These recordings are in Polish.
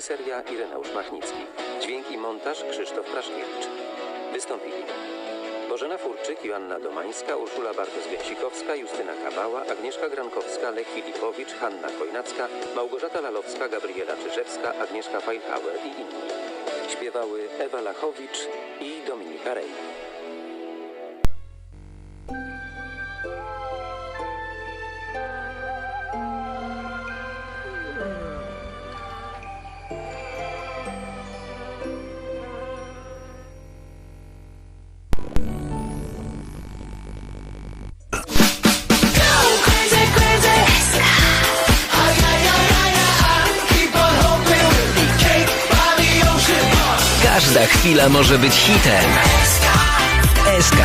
reżyseria Ireneusz Machnicki. Dźwięk i montaż Krzysztof Praszkiewicz. Wystąpili Bożena Furczyk, Joanna Domańska, Urszula Bartos-Gęsikowska, Justyna Kabała, Agnieszka Grankowska, Lech Filipowicz, Hanna Kojnacka, Małgorzata Lalowska, Gabriela Czyżewska, Agnieszka Feilhauer i inni. Śpiewały Ewa Lachowicz i Dominika Rej. Każda chwila może być hitem. SK.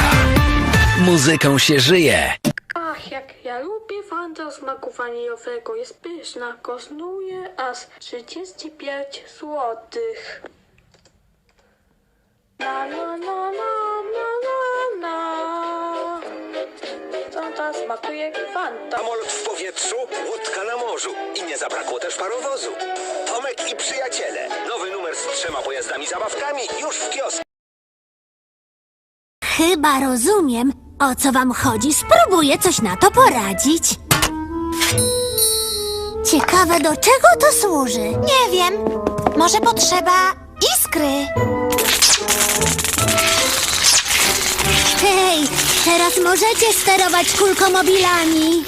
Muzyką się żyje. Ach, jak ja lubię fanta smaku waniliowego. Jest pyszna, kosztuje aż 35 złotych. Na na na na na na na. Fanta smakuje jak fanta. Samolot w powietrzu, łódka na morzu i nie zabrakło też parowozu. Tomek i przyjaciele. Nowy numer trzema pojazdami zabawkami już w kiosku. Chyba rozumiem, o co wam chodzi. Spróbuję coś na to poradzić. Ciekawe, do czego to służy. Nie wiem. Może potrzeba iskry. Hej, teraz możecie sterować kulkomobilami.